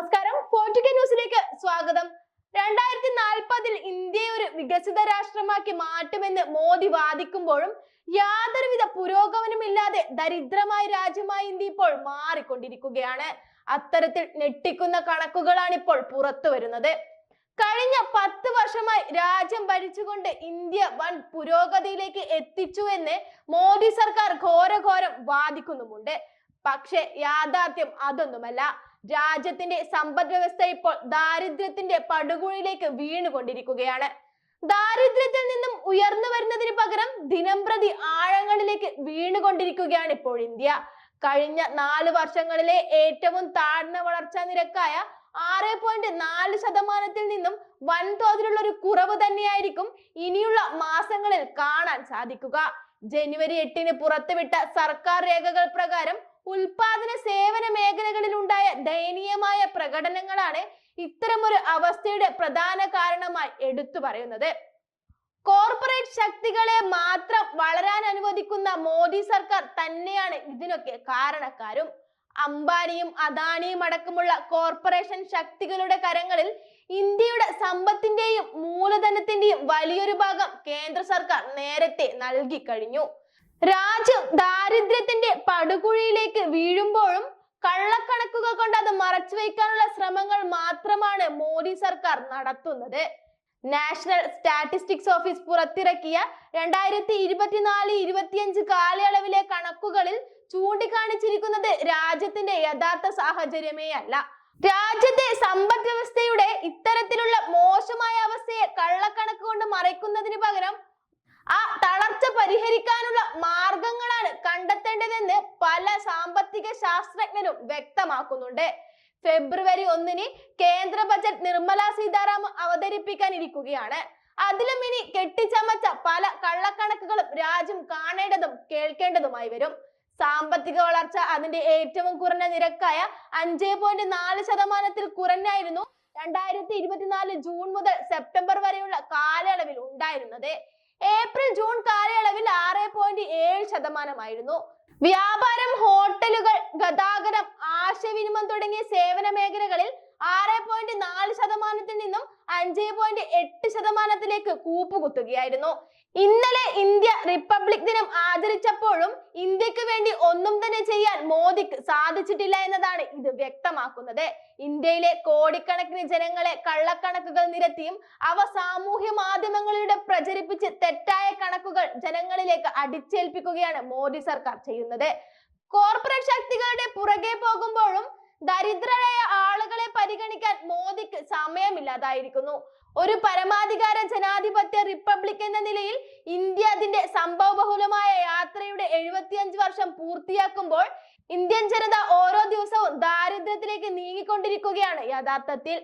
നമസ്കാരം. പോർട്ടുഗൽ ന്യൂസിലേക്ക് സ്വാഗതം. രണ്ടായിരത്തി നാൽപ്പതിൽ ഇന്ത്യയെ ഒരു വികസിത രാഷ്ട്രമാക്കി മാറ്റുമെന്ന് മോദി വാദിക്കുമ്പോഴും യാതൊരുവിധ പുരോഗമനമില്ലാതെ ദരിദ്രമായ രാജ്യമായി ഇന്ത്യ ഇപ്പോൾ മാറിക്കൊണ്ടിരിക്കുകയാണ്. അത്തരത്തിൽ ഞെട്ടിക്കുന്ന കണക്കുകളാണ് ഇപ്പോൾ പുറത്തു വരുന്നത്. കഴിഞ്ഞ പത്ത് വർഷമായി രാജ്യം ഭരിച്ചുകൊണ്ട് ഇന്ത്യ വൻ പുരോഗതിയിലേക്ക് എത്തിച്ചു എന്ന് മോദി സർക്കാർ ഘോരഘോരം വാദിക്കുന്നുമുണ്ട്. പക്ഷെ യാഥാർത്ഥ്യം അതൊന്നുമല്ല. രാജ്യത്തിന്റെ സമ്പദ് വ്യവസ്ഥ ഇപ്പോൾ ദാരിദ്ര്യത്തിന്റെ പടുകുഴിയിലേക്ക് വീണുകൊണ്ടിരിക്കുകയാണ്. ദാരിദ്ര്യത്തിൽ നിന്നും ഉയർന്നു വരുന്നതിന് പകരം ദിനംപ്രതി ആഴങ്ങളിലേക്ക് വീണുകൊണ്ടിരിക്കുകയാണ് ഇപ്പോൾ ഇന്ത്യ. കഴിഞ്ഞ നാല് വർഷങ്ങളിലെ ഏറ്റവും താഴ്ന്ന വളർച്ചാ നിരക്കായ ആറ് പോയിന്റ് നാല് ശതമാനത്തിൽ നിന്നും വൻതോതിലുള്ള ഒരു കുറവ് തന്നെയായിരിക്കും ഇനിയുള്ള മാസങ്ങളിൽ കാണാൻ സാധിക്കുക. ജനുവരി എട്ടിന് പുറത്തുവിട്ട സർക്കാർ രേഖകൾ പ്രകാരം ഉൽപാദന സേവന മേഖലകളിൽ ഉണ്ടായ ദയനീയമായ പ്രകടനങ്ങളാണ് ഇത്തരമൊരു അവസ്ഥയുടെ പ്രധാന കാരണമായി എടുത്തു പറയുന്നത്. കോർപ്പറേറ്റ് ശക്തികളെ മാത്രം വളരാൻ അനുവദിക്കുന്ന മോദി സർക്കാർ തന്നെയാണ് ഇതിനൊക്കെ കാരണക്കാരും. അംബാനിയും അദാനിയും അടക്കമുള്ള കോർപ്പറേഷൻ ശക്തികളുടെ കരങ്ങളിൽ ഇന്ത്യയുടെ സമ്പത്തിന്റെയും മൂലധനത്തിന്റെയും വലിയൊരു ഭാഗം കേന്ദ്ര സർക്കാർ നേരത്തെ നൽകി കഴിഞ്ഞു. രാജ്യം ദാരിദ്ര്യത്തിന്റെ പടുകുഴിയിലേക്ക് വീഴുമ്പോഴും കള്ളക്കണക്കുകൾ കൊണ്ട് അത് മറച്ചു വയ്ക്കാനുള്ള ശ്രമങ്ങൾ മാത്രമാണ് മോദി സർക്കാർ നടത്തുന്നത്. നാഷണൽ സ്റ്റാറ്റിസ്റ്റിക്സ് ഓഫീസ് പുറത്തിറക്കിയ രണ്ടായിരത്തി ഇരുപത്തിനാല് ഇരുപത്തിയഞ്ച് കാലയളവിലെ കണക്കുകളിൽ ചൂണ്ടിക്കാണിച്ചിരിക്കുന്നത് രാജ്യത്തിന്റെ യഥാർത്ഥ സാഹചര്യമേ അല്ല. രാജ്യത്തെ സമ്പദ് വ്യവസ്ഥയുടെ ഇത്തരത്തിലുള്ള മോശമായ അവസ്ഥയെ കള്ളക്കണക്ക് കൊണ്ട് മറയ്ക്കുന്നതിന് പകരം ആ തളർച്ച പരിഹരിക്കാനുള്ള മാർഗങ്ങളാണ് കണ്ടെത്തേണ്ടതെന്ന് പല സാമ്പത്തിക ശാസ്ത്രജ്ഞരും വ്യക്തമാക്കുന്നുണ്ട്. ഫെബ്രുവരി ഒന്നിന് കേന്ദ്ര ബജറ്റ് നിർമ്മല സീതാരാമൻ അവതരിപ്പിക്കാൻ ഇരിക്കുകയാണ്. അതിലും ഇനി കെട്ടിച്ചമച്ച പല കള്ളക്കണക്കുകളും രാജ്യം കാണേണ്ടതും കേൾക്കേണ്ടതുമായി വരും. സാമ്പത്തിക വളർച്ച അതിന്റെ ഏറ്റവും കുറഞ്ഞ നിരക്കായ അഞ്ച് പോയിന്റ് നാല് ശതമാനത്തിൽ കുറഞ്ഞായിരുന്നു രണ്ടായിരത്തി ഇരുപത്തിനാല് ജൂൺ മുതൽ സെപ്റ്റംബർ വരെയുള്ള കാലയളവിൽ ഉണ്ടായിരുന്നത്. ഏപ്രിൽ ജൂൺ കാലയളവിൽ ആറ് പോയിന്റ് ഏഴ് ശതമാനമായിരുന്നു. വ്യാപാരം ഹോട്ടലുകൾ ഗതാഗതം ആശയവിനിമയം തുടങ്ങിയ സേവന മേഖലകളിൽ ആറ് പോയിന്റ് നാല് ശതമാനത്തിൽ നിന്നും അഞ്ച് പോയിന്റ് എട്ട് ശതമാനത്തിലേക്ക് കൂപ്പുകുത്തുകയായിരുന്നു. ഇന്നലെ ഇന്ത്യ റിപ്പബ്ലിക് ദിനം ആചരിച്ചപ്പോഴും ഇന്ത്യയ്ക്ക് വേണ്ടി ഒന്നും തന്നെ ചെയ്യാൻ മോദിക്ക് സാധിച്ചിട്ടില്ല എന്നതാണ് ഇത് വ്യക്തമാക്കുന്നത്. ഇന്ത്യയിലെ കോടിക്കണക്കിന് ജനങ്ങളെ കള്ളക്കണക്കുകൾ നിരത്തിയും അവ സാമൂഹ്യ മാധ്യമങ്ങളിലൂടെ പ്രചരിപ്പിച്ച് തെറ്റായ കണക്കുകൾ ജനങ്ങളിലേക്ക് അടിച്ചേൽപ്പിക്കുകയാണ് മോദി സർക്കാർ ചെയ്യുന്നത്. കോർപ്പറേറ്റ് ശക്തികളുടെ പുറകെ പോകുമ്പോഴും ദരിദ്രരായ ആളുകളെ പരിഗണിക്കാൻ മോദിക്ക് സമയമില്ലാതായിരിക്കുന്നു. ഒരു പരമാധികാര ജനാധിപത്യ റിപ്പബ്ലിക് എന്ന നിലയിൽ ഇന്ത്യ അതിന്റെ സംഭവബഹുലമായ യാത്രയുടെ എഴുപത്തിയഞ്ച് വർഷം പൂർത്തിയാക്കുമ്പോൾ ഇന്ത്യൻ ജനത ഓരോ ദിവസവും ദാരിദ്ര്യത്തിലേക്ക് നീങ്ങിക്കൊണ്ടിരിക്കുകയാണ് യഥാർത്ഥത്തിൽ.